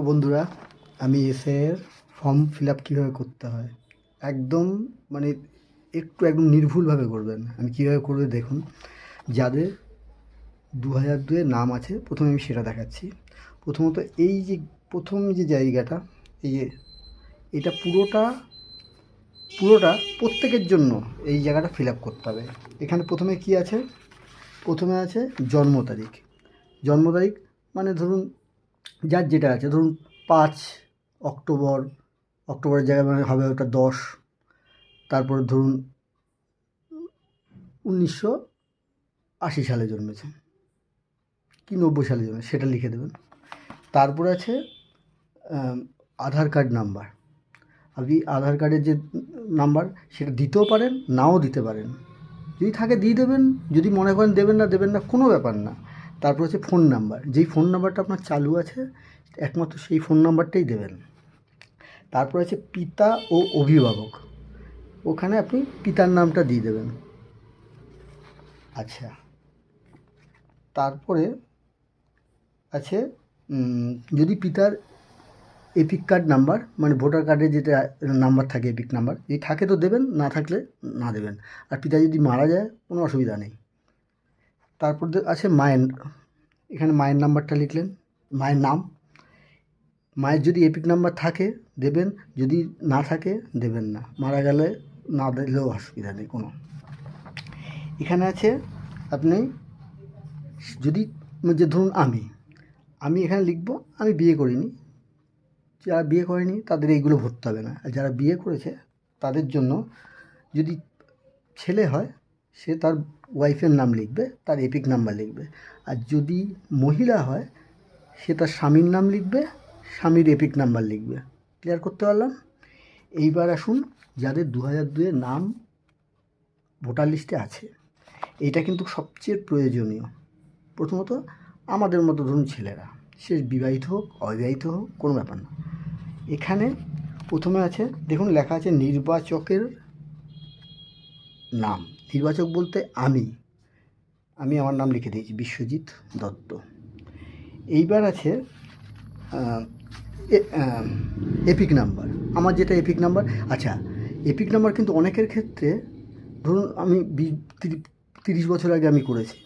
বন্ধুরা, আমি এসে ফর্ম ফিল আপ কীভাবে করতে হয়? একদম মানে একটু একদম নির্ভুলভাবে করবেন। আমি কীভাবে করবে দেখুন। যাদের দু হাজার দুয়ে নাম আছে, প্রথমে আমি সেটা দেখাচ্ছি। প্রথমত এই যে, প্রথম যে জায়গাটা, এই যে, এটা পুরোটা পুরোটা প্রত্যেকের জন্য এই জায়গাটা ফিল আপ করতে হবে। এখানে প্রথমে কি আছে? প্রথমে আছে জন্ম তারিখ। জন্ম তারিখ মানে ধরুন যার যেটা আছে, ধরুন পাঁচ অক্টোবর, অক্টোবরের জায়গায় মানে হবে ওটা দশ, তারপর ধরুন উনিশশো আশি সালে জন্মেছে। কি নব্বই সালে জন্মেছে, সেটা লিখে দেবেন। তারপর আছে আধার কার্ড নাম্বার। আপনি আধার কার্ডের যে নাম্বার, সেটা দিতেও পারেন, নাও দিতে পারেন। যদি থাকে দিয়ে দেবেন, যদি মনে করেন দেবেন না দেবেন না, কোনো ব্যাপার না। তারপর হচ্ছে ফোন নাম্বার যেই ফোন নাম্বারটা আপনার চালু আছে, একমাত্র সেই ফোন নাম্বারটাই দেবেন। তারপর আছে পিতা ও অভিভাবক। ওখানে আপনি পিতার নামটা দিয়ে দেবেন। আচ্ছা। তারপরে আছে যদি পিতার এপিক কার্ড নাম্বার মানে ভোটার কার্ডের যেটা নাম্বার থাকে এপিক নাম্বার যদি থাকে তো দেবেন, না থাকলে না দেবেন। আর পিতা যদি মারা যায়, কোনো অসুবিধা নেই। তারপর আছে মায়ের, এখানে মায়ের নাম্বারটা লিখলেন, মায়ের নাম। মায়ের যদি এপিক নাম্বার থাকে, দেবেন, যদি না থাকে, দেবেন না। মারা গেলে না দিলেও অসুবিধা নেই কোনো। এখানে আছে আপনি, যদি, যে ধরুন আমি আমি এখানে লিখব, আমি বিয়ে করিনি। যারা বিয়ে করেনি, তাদের এইগুলো ভরতে হবে না। আর যারা বিয়ে করেছে, তাদের জন্য যদি ছেলে হয়, সে তার ওয়াইফের নাম লিখবে, তার এপিক নাম্বার লিখবে। আর যদি মহিলা হয়, সে তার স্বামীর নাম লিখবে, স্বামীর এপিক নাম্বার লিখবে। ক্লিয়ার করতে পারলাম? এইবার আসুন, যাদের দু হাজার দুয়ের নাম ভোটার লিস্টে আছে এটা কিন্তু সবচেয়ে প্রয়োজনীয়। প্রথমত, আমাদের মতো ধরুন ছেলেরা, সে বিবাহিত হোক, অবিবাহিত হোক, কোনো ব্যাপার না। এখানে প্রথমে আছে, দেখুন লেখা আছে নির্বাচকের নাম। নির্বাচক বলতে আমি। আমি আমার নাম লিখে দিয়েছি, বিশ্বজিৎ দত্ত। এইবার আছে এপিক নাম্বার। আমার যেটা এপিক নাম্বার আচ্ছা এপিক নাম্বার কিন্তু অনেকের ক্ষেত্রে, ধরুন আমি তিরিশ বছর আগে আমি করেছি।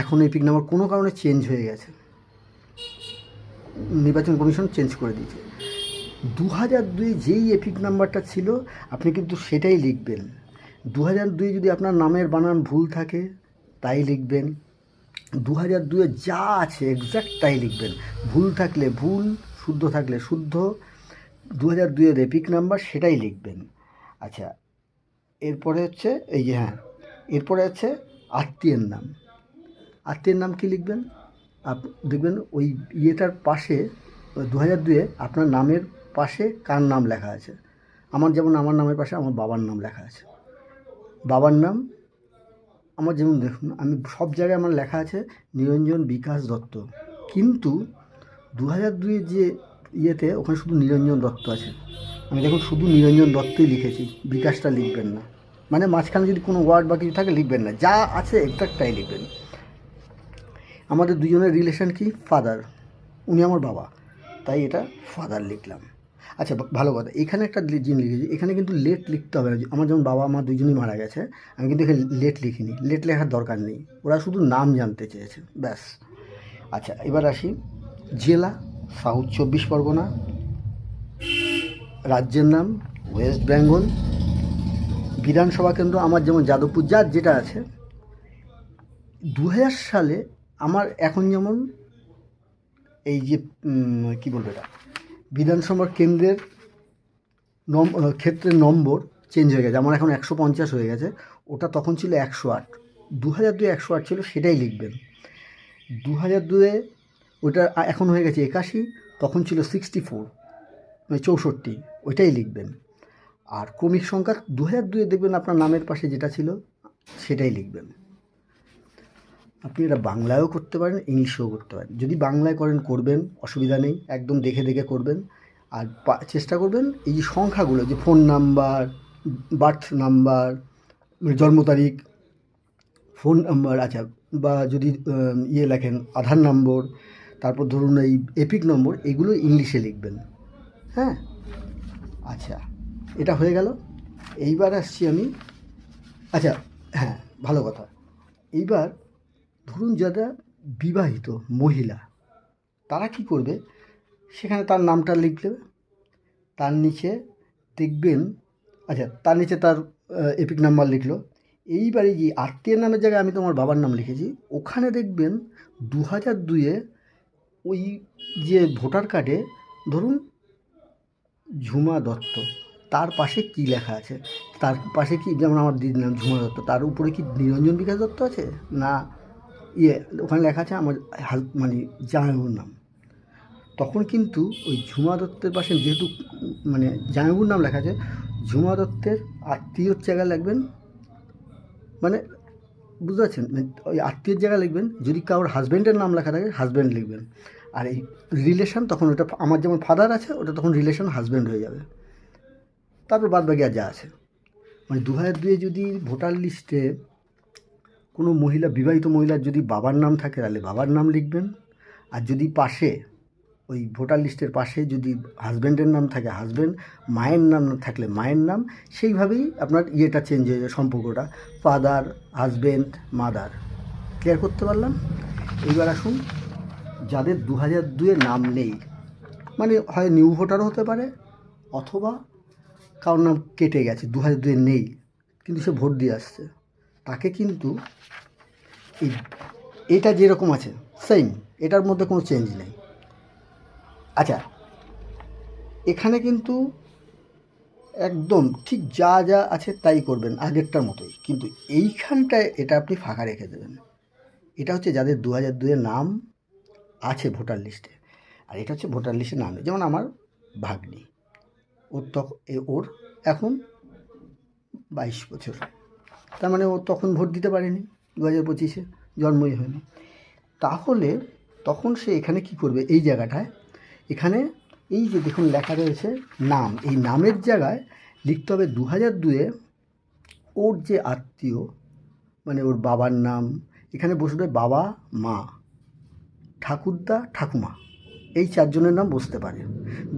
এখন এপিক নাম্বার কোনো কারণে চেঞ্জ হয়ে গেছে। নির্বাচন কমিশন চেঞ্জ করে দিয়েছে। দু হাজার দুই যেই এপিক নাম্বারটা ছিল, আপনি কিন্তু সেটাই লিখবেন। দু হাজার দুই যদি আপনার নামের বানান ভুল থাকে, তাই লিখবেন। দু হাজার দুয়ে যা আছে এক্স্যাক্ট তাই লিখবেন। ভুল থাকলে ভুল, শুদ্ধ থাকলে শুদ্ধ। দু হাজার দুইয়ের এপিক নাম্বার সেটাই লিখবেন। আচ্ছা এরপরে হচ্ছে, এই যে হ্যাঁ এরপরে আছে আত্মীয়ের নাম। আত্মীয়ের নাম কি লিখবেন? আপ, দেখবেন ওই ইয়েটার পাশে দু হাজার দুয়ে আপনার নামের পাশে কার নাম লেখা আছে? আমার যেমন, আমার নামের পাশে আমার বাবার নাম লেখা আছে। বাবার নাম? আমার যেমন দেখুন, আমি সব জায়গায় আমার লেখা আছে নিরঞ্জন বিকাশ দত্ত। কিন্তু দু হাজার দুইয়ের যে ইয়েতে ওখানে শুধু নিরঞ্জন দত্ত আছে। আমি দেখুন, শুধু নিরঞ্জন দত্তই লিখেছি, বিকাশটা লিখবেন না। মানে মাঝখানে যদি কোনো ওয়ার্ড বা কিছু থাকে, লিখবেন না। যা আছে এক্সাক্ট তাই লিখবেন। আমাদের দুজনের রিলেশন কি? ফাদার উনি আমার বাবা। তাই এটা ফাদার লিখলাম। আচ্ছা ভালো কথা। এখানে একটা জিনিস লিখেছি, এখানে কিন্তু লেট লিখতে হবে না। আমার যেমন বাবা, মা দুজনেই মারা গেছে, আমি কিন্তু এখানে লেট লিখিনি। লেট লেখার দরকার নেই। ওরা শুধু নাম জানতে চেয়েছে, ব্যাস। আচ্ছা এবার আসি। জেলা, সাউথ চব্বিশ পরগনা, রাজ্যের নাম, ওয়েস্ট বেঙ্গল, বিধানসভা কেন্দ্র আমার যেমন যাদবপুর, যার যেটা আছে। দু হাজার সালে আমার এখন যেমন এই যে কী বলব এটা? বিধানসভা কেন্দ্রের নম ক্ষেত্রের নম্বর চেঞ্জ হয়ে গেছে। আমার এখন একশো পঞ্চাশ হয়ে গেছে। ওটা তখন ছিল একশো আট। দু হাজার দুয়ে একশো আট ছিল, সেটাই লিখবেন। দু হাজার দুয়ে ওটা এখন হয়ে গেছে একাশি, তখন ছিল সিক্সটি ফোর মানে চৌষট্টি, ওইটাই লিখবেন। আর ক্রমিক সংখ্যা দু হাজার দুয়ে দেখবেন আপনার নামের পাশে যেটা ছিল, সেটাই লিখবেন। আপনি এটা বাংলায়ও করতে পারেন, ইংলিশেও করতে পারেন। যদি বাংলায় করেন, করবেন, অসুবিধা নেই, একদম দেখে দেখে করবেন। আর চেষ্টা করবেন এই যে সংখ্যাগুলো, যে ফোন নাম্বার বার্থ নাম্বার জন্ম তারিখ ফোন নাম্বার আচ্ছা বা যদি ইয়ে লেখেন, আধার নম্বর তারপর ধরুন এই এপিক নম্বর এগুলো ইংলিশে লিখবেন। হ্যাঁ? আচ্ছা এটা হয়ে গেল। এইবার আসছি আমি। আচ্ছা হ্যাঁ ভালো কথা। এইবার ধরুন যারা বিবাহিত মহিলা, তারা কি করবে? সেখানে তার নামটা লিখবে তার নিচে দেখবেন আচ্ছা তার নিচে তার এপিক নাম্বার লিখলো। এইবারে যে আত্মীয়ের নামের জায়গায় আমি তোমার বাবার নাম লিখেছি। ওখানে দেখবেন দু হাজার দুয়ে ওই যে ভোটার কার্ডে ধরুন ঝুমা দত্ত, তার পাশে কি লেখা আছে? তার পাশে কি, যেমন আমার দিদির নাম ঝুমা দত্ত, তার উপরে কি নিরঞ্জন বিকাশ দত্ত আছে? না ইয়ে ওখানে লেখা আছে আমার হাল- মানে জামাইবাবুর নাম। তখন কিন্তু ওই ঝুমা দত্তের পাশে যেহেতু মানে জামাইবাবুর নাম লেখা আছে, ঝুমা দত্তের আত্মীয়র জায়গায় লিখবেন মানে বুঝতে পারছেন? মানে ওই আত্মীয়ের জায়গায় লিখবেন, যদি কারোর হাজব্যান্ডের নাম লেখা থাকে হাজব্যান্ড লিখবেন। আর এই রিলেশন তখন ওটা, আমার যেমন ফাদার আছে, ওটা তখন রিলেশন হাজব্যান্ড হয়ে যাবে। তারপর বাদ বাকি আর যা আছে। মানে দু হাজার দুয়ে যদি ভোটার লিস্টে কোনো মহিলা, বিবাহিত মহিলার যদি বাবার নাম থাকে, তাহলে বাবার নাম লিখবেন। আর যদি পাশে, ওই ভোটার লিস্টের পাশে যদি হাজব্যান্ডের নাম থাকে, হাজব্যান্ড, মায়ের নাম থাকলে মায়ের নাম, সেইভাবেই আপনার ইয়েটা চেঞ্জ হয়ে যায়, সম্পর্কটা। ফাদার হাজব্যান্ড মাদার ক্লিয়ার করতে পারলাম? এইবার আসুন, যাদের দু হাজার দুয়ে নাম নেই মানে হয় নিউ ভোটারও হতে পারে, অথবা কারোর নাম কেটে গেছে দু হাজার দুয়ে নেই, কিন্তু সে ভোট দিয়ে আসছে। তাকে কিন্তু এটা যেরকম আছে সেম এটার মধ্যে কোনো চেঞ্জ নেই। আচ্ছা এখানে কিন্তু একদম ঠিক যা যা আছে তাই করবেন আগেরটার মতোই। কিন্তু এইখানটায় এটা আপনি ফাঁকা রেখে দেবেন। এটা হচ্ছে যাদের দু হাজার দুয়ের নাম আছে ভোটার লিস্টে। আর এটা হচ্ছে ভোটার লিস্টে নাম যেমন আমার ভাগ্নি, ওর তখন ওর এখন বাইশ বছর। তার মানে ও তখন ভোট দিতে পারেনি দু হাজার পঁচিশে, জন্মই হয়নি। তাহলে তখন সে এখানে কি করবে? এই জায়গাটায় এখানে এই যে দেখুন লেখা রয়েছে নাম, এই নামের জায়গায় লিখতে হবে দু হাজার দুয়ে ওর যে আত্মীয় মানে ওর বাবার নাম, এখানে বসবে বাবা, মা, ঠাকুরদা, ঠাকুমা, এই চারজনের নাম বসতে পারে।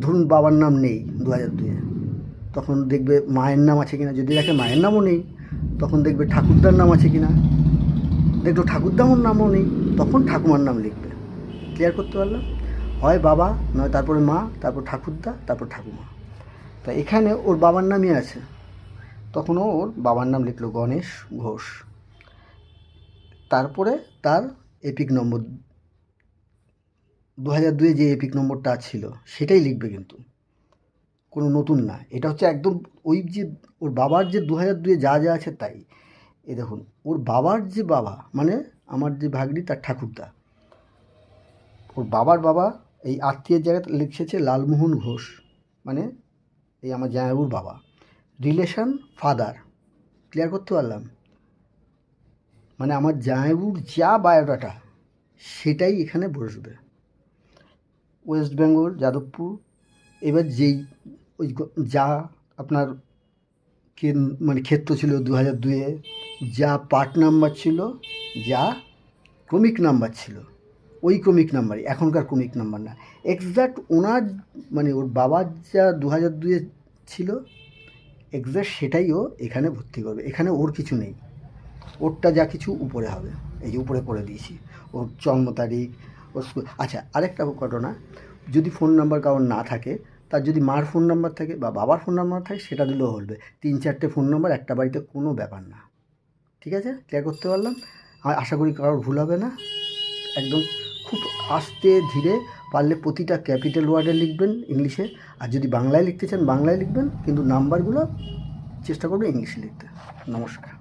ধরুন বাবার নাম নেই দু হাজার দুয়ে, তখন দেখবে মায়ের নাম আছে কিনা? যদি দেখে মায়ের নামও নেই তখন দেখবে ঠাকুরদার নাম আছে কি কিনা। দেখল ঠাকুরদামর নামও নেই, তখন ঠাকুমার নাম লিখবে। ক্লিয়ার করতে পারলাম? হয় বাবা, নয় তারপরে মা, তারপর ঠাকুরদা, তারপর ঠাকুমা। তা এখানে ওর বাবার নামই আছে। তখনও ওর বাবার নাম লিখলো গণেশ ঘোষ। তারপরে তার এপিক নম্বর দু হাজার দুয়ে যে এপিক নম্বরটা ছিল, সেটাই লিখবে কিন্তু। কোনো নতুন না। এটা হচ্ছে একদম ওই যে ওর বাবার যে দু হাজার দুয়ে যা যা আছে তাই। এ দেখুন, ওর বাবার যে বাবা মানে আমার যে ভাগ্নি তার ঠাকুরদা। ওর বাবার বাবা এই আত্মীয়ের জায়গায় লিখেছে লালমোহন ঘোষ মানে এই আমার জামাইবাবুর বাবা। রিলেশন ফাদার, ক্লিয়ার করতে পারলাম? মানে আমার জামাইবাবুর যা বায়োডাটা, সেটাই এখানে বসবে। ওয়েস্ট বেঙ্গল, যাদবপুর, এবার যেই ওই যা আপনার কে মানে ক্ষেত্র ছিল দু হাজার দুয়ে যা পার্ট নাম্বার ছিল, যা ক্রমিক নাম্বার ছিল। ওই ক্রমিক নাম্বারই, এখনকার ক্রমিক নাম্বার না। এক্স্যাক্ট ওনার মানে ওর বাবার যা দু হাজার দুয়ে ছিল এক্স্যাক্ট সেটাই ও এখানে ভর্তি করবে। এখানে ওর কিছু নেই। ওরটা যা কিছু উপরে হবে। এই যে উপরে করে দিয়েছি। ওর জন্ম তারিখ, ওর আচ্ছা আরেকটা ঘটনা। যদি ফোন নাম্বার কারোর না থাকে তার যদি মার ফোন নাম্বার থাকে বা বাবার ফোন নাম্বার থাকে, সেটা দিলেও হবে তিন চারটে ফোন নাম্বার একটা বাড়িতে কোনো ব্যাপার না। ঠিক আছে? ক্লিয়ার করতে পারলাম? আর আশা করি কারোর ভুল হবে না। একদম খুব আস্তে ধীরে পারলে প্রতিটা ক্যাপিটাল ওয়ার্ডে লিখবেন ইংলিশে। আর যদি বাংলায় লিখতে চান, বাংলায় লিখবেন, কিন্তু নাম্বারগুলো চেষ্টা করবেন ইংলিশে লিখতে। নমস্কার।